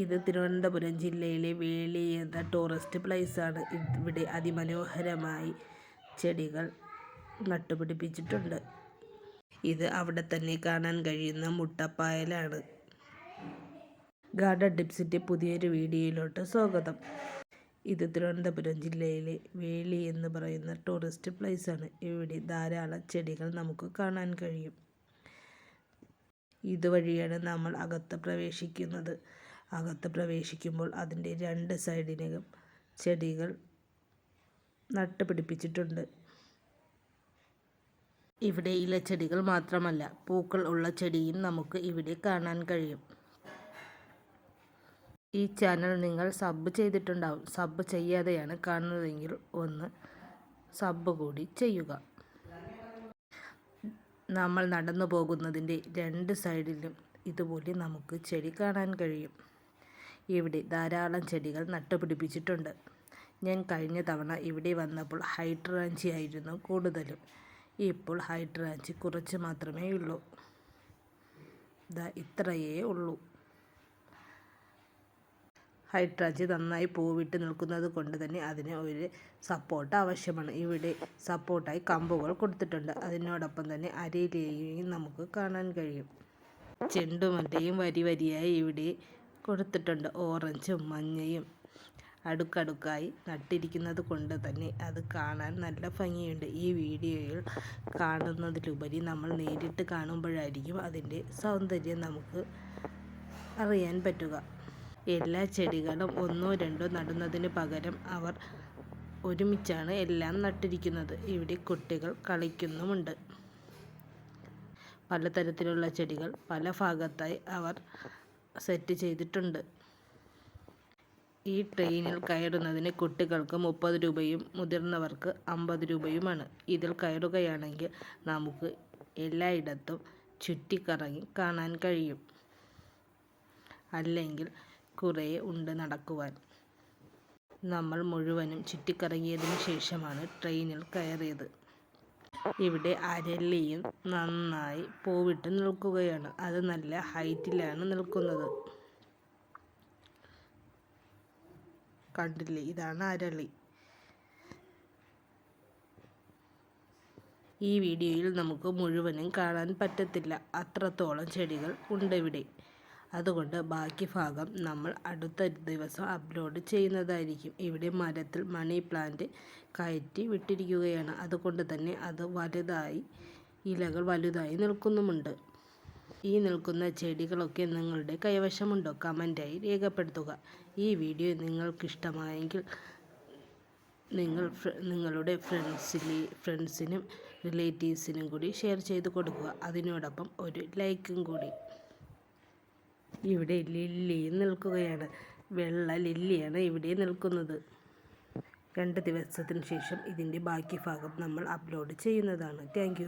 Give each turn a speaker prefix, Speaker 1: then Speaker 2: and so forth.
Speaker 1: ഇത് തിരുവനന്തപുരം ജില്ലയിലെ വേളി എന്ന ടൂറിസ്റ്റ് പ്ലേസാണ് ഇവിടെ അതിമനോഹരമായി ചെടികൾ നട്ടുപിടിപ്പിച്ചിട്ടുണ്ട്. ഇത് അവിടെ തന്നെ കാണാൻ കഴിയുന്ന മുട്ടപ്പായലാണ്. ഗാർഡൻ ടിപ്സിന്റെ പുതിയൊരു വീഡിയോയിലോട്ട് സ്വാഗതം. ഇത് തിരുവനന്തപുരം ജില്ലയിലെ വേളി എന്ന് പറയുന്ന ടൂറിസ്റ്റ് പ്ലേസാണ് ഇവിടെ ധാരാളം ചെടികൾ നമുക്ക് കാണാൻ കഴിയും. ഇതുവഴിയാണ് നമ്മൾ അകത്ത് പ്രവേശിക്കുന്നത്. അകത്ത് പ്രവേശിക്കുമ്പോൾ അതിന്റെ രണ്ട് സൈഡിലും ചെടികൾ നട്ടുപിടിപ്പിച്ചിട്ടുണ്ട്. ഇവിടെ ഇലച്ചെടികൾ മാത്രമല്ല പൂക്കൾ ഉള്ള ചെടിയും നമുക്ക് ഇവിടെ കാണാൻ കഴിയും. ഈ ചാനൽ നിങ്ങൾ സബ് ചെയ്തിട്ടുണ്ടാവും. സബ് ചെയ്യാതെയാണ് കാണുന്നതെങ്കിൽ ഒന്ന് സബ് കൂടി ചെയ്യുക. നമ്മൾ നടന്നു പോകുന്നതിന്റെ രണ്ട് സൈഡിലും ഇതുപോലെ നമുക്ക് ചെടി കാണാൻ കഴിയും. ഇവിടെ ധാരാളം ചെടികൾ നട്ടുപിടിപ്പിച്ചിട്ടുണ്ട്. ഞാൻ കഴിഞ്ഞ തവണ ഇവിടെ വന്നപ്പോൾ ഹൈഡ്രാഞ്ചി ആയിരുന്നു കൂടുതലും. ഇപ്പോൾ ഹൈഡ്രാഞ്ചി കുറച്ച് മാത്രമേ ഉള്ളൂ. ഇതാ ഇത്രയേ ഉള്ളൂ. ഹൈഡ്രാഞ്ചി നന്നായി പൂവിട്ട് നിൽക്കുന്നത് കൊണ്ട് തന്നെ അതിന് ഒരു സപ്പോർട്ട് ആവശ്യമാണ്. ഇവിടെ സപ്പോർട്ടായി കമ്പുകൾ കൊടുത്തിട്ടുണ്ട്. അതിനോടൊപ്പം തന്നെ അരയിലെയും നമുക്ക് കാണാൻ കഴിയും. ചെണ്ടുമല്ലയും വരി വരിയായി ഇവിടെ കൊടുത്തിട്ടുണ്ട്. ഓറഞ്ചും മഞ്ഞയും അടുക്കടുക്കായി നട്ടിരിക്കുന്നത് കൊണ്ട് തന്നെ അത് കാണാൻ നല്ല ഭംഗിയുണ്ട്. ഈ വീഡിയോയിൽ കാണുന്നതിലുപരി നമ്മൾ നേരിട്ട് കാണുമ്പോഴായിരിക്കും അതിന്റെ സൗന്ദര്യം നമുക്ക് അറിയാൻ പറ്റുക. എല്ലാ ചെടികളും ഒന്നോ രണ്ടോ നടുന്നതിന് പകരം അവർ ഒരുമിച്ചാണ് എല്ലാം നട്ടിരിക്കുന്നത്. ഇവിടെ കുട്ടികൾ കളിക്കുന്നുമുണ്ട്. പലതരത്തിലുള്ള ചെടികൾ പല ഭാഗത്തായി അവർ സെറ്റ് ചെയ്തിട്ടുണ്ട്. ഈ ട്രെയിനിൽ കയറുന്നതിന് കുട്ടികൾക്ക് മുപ്പത് രൂപയും മുതിർന്നവർക്ക് അമ്പത് രൂപയുമാണ്. ഇതിൽ കയറുകയാണെങ്കിൽ നമുക്ക് എല്ലായിടത്തും ചുറ്റിക്കറങ്ങി കാണാൻ കഴിയും. അല്ലെങ്കിൽ കുറേ ഉണ്ട് നടക്കുവാൻ. നമ്മൾ മുഴുവനും ചുറ്റിക്കറങ്ങിയതിന് ശേഷമാണ് ട്രെയിനിൽ കയറിയത്. ഇവിടെ അരളിയും നന്നായി പൂവിട്ട് നിൽക്കുകയാണ്. അത് നല്ല ഹൈറ്റിലാണ് നിൽക്കുന്നത്. കണ്ടില്ലേ? ഇതാണ് അരളി. ഈ വീഡിയോയിൽ നമുക്ക് മുഴുവനും കാണാൻ പറ്റത്തില്ല. അത്രത്തോളം ചെടികൾ ഉണ്ട് ഇവിടെ അതുകൊണ്ട് ബാക്കി ഭാഗം നമ്മൾ അടുത്ത ദിവസം അപ്ലോഡ് ചെയ്യുന്നതായിരിക്കും. ഇവിടെ മരത്തിൽ മണി പ്ലാന്റ് കയറ്റി വിട്ടിരിക്കുകയാണ്. അതുകൊണ്ട് തന്നെ അത് വലുതായി ഇലകൾ വലുതായി നിൽക്കുന്നുമുണ്ട്. ഈ നിൽക്കുന്ന ചെടികളൊക്കെ നിങ്ങളുടെ കൈവശമുണ്ടോ? കമന്റായി രേഖപ്പെടുത്തുക. ഈ വീഡിയോ നിങ്ങൾക്കിഷ്ടമായെങ്കിൽ നിങ്ങൾ നിങ്ങളുടെ ഫ്രണ്ട്സിലെ ഫ്രണ്ട്സിനും റിലേറ്റീവ്സിനും കൂടി ഷെയർ ചെയ്ത് കൊടുക്കുക. അതിനോടൊപ്പം ഒരു ലൈക്കും കൂടി. ഇവിടെ ലില്ലി നിൽക്കുകയാണ്. വെള്ള ലില്ലിയാണ് ഇവിടെ നിൽക്കുന്നത്. രണ്ട് ദിവസത്തിന് ശേഷം ഇതിന്റെ ബാക്കി ഭാഗം നമ്മൾ അപ്ലോഡ് ചെയ്യുന്നതാണ്. താങ്ക്